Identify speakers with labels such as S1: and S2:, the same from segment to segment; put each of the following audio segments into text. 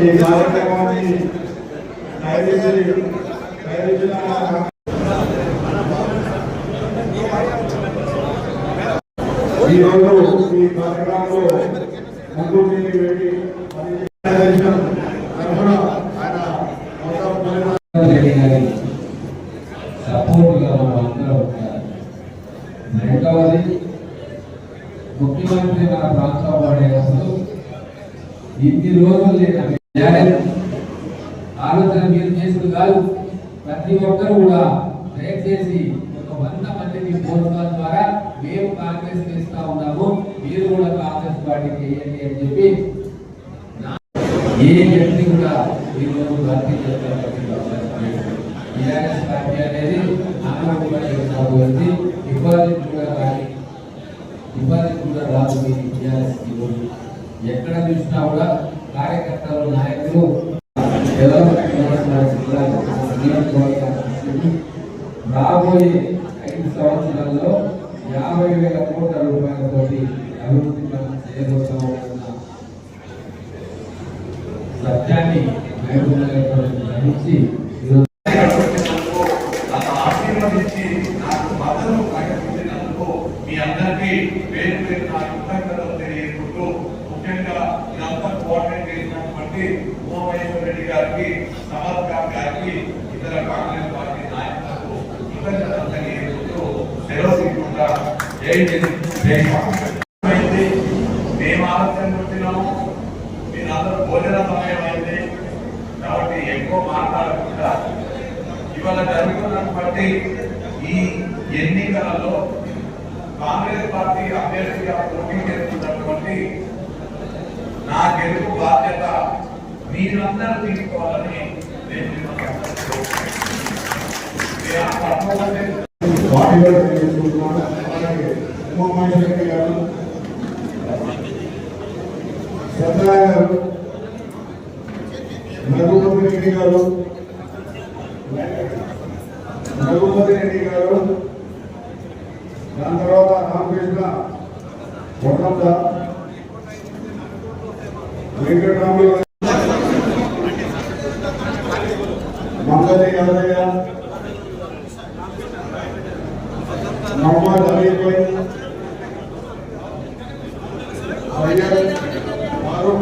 S1: ఈ కార్యక్రమాన్ని ఈరోజు ఈ కార్యక్రమంలో ముందు వెళ్ళి
S2: సపోర్ట్గా మనం రెండవది ముఖ్యమంత్రి మన పడేటప్పుడు ఇన్ని రోజులు ఆలోచన మీరు చేసుడు కాదు. ప్రతి ఒక్కరు కూడా దయచేసి ఒక వంద మందిని పోస్టుల ద్వారా మేము కాంగ్రెస్ చేస్తా ఉన్నాము. మీరు కూడా కాంగ్రెస్ పార్టీకి వేయండి అని చెప్పి ఏ వ్యక్తి కూడా ఈరోజు భర్తీ టీఆర్ఎస్ పార్టీ అనేది ఆంధ్రప్రదేశ్ ఇబ్బంది కూడా కానీ ఇబ్బంది కూడా రాదు మీ టీఆర్ఎస్ ఎక్కడ చూసినా కూడా కార్యకర్తలు నాయకులు రాబోయే ఐదు సంవత్సరాల్లో యాభై వేల కోట్ల రూపాయలతోటి అభివృద్ధి పనులు చేయబోతామన్న సత్యాన్ని నైపుణ్యాలతో గ్రహించి
S3: గారికి ఉమామహేశ్వర రెడ్డి గారికి సమర్ ఖాన్ గారికి ఇతర కాంగ్రెస్ పార్టీ నాయకులకు కృతజ్ఞతలు తెలియజేసుకుంటూ సెలవు తీసుకుంటా. జై జై మేము ఆలస్యం పుట్టినాము మీరందరూ భోజన సమయం అయింది. కాబట్టి ఎక్కువ మాట్లాడకుండా ఇవాళ జరుగుతున్నటువంటి ఈ ఎన్నికలలో కాంగ్రెస్ పార్టీ అభ్యర్థిగా పోటీ చేస్తున్నటువంటి నా గెలుపు బాధ్యత మీరందరూ తీసుకోవాలని నేను మిమ్మల్ని అభ్యర్థిస్తున్నాను. మీరు ఆ పట్టుకోవాలంటే
S1: పార్టీలో తెలుసుకుంటున్నాను అలాగే ఉమామహేశ్వరి గారు సత్యనారాయణ గారు రఘుపతి రెడ్డి గారు రఘుపతి రెడ్డి గారు దాని తర్వాత రామకృష్ణ కొట్టంత వెంకటరాములు మంగళ ఎవరయ్య నవ్వాడు అయిపోయింది వారు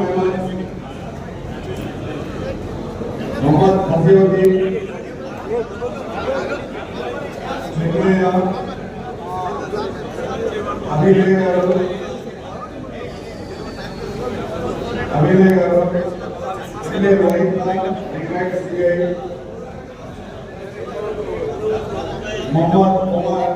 S1: మొహమ్మద్ హఫీయోగి అభినయ గారు అభినయ గారు అభినయ వైపు मोहन उमर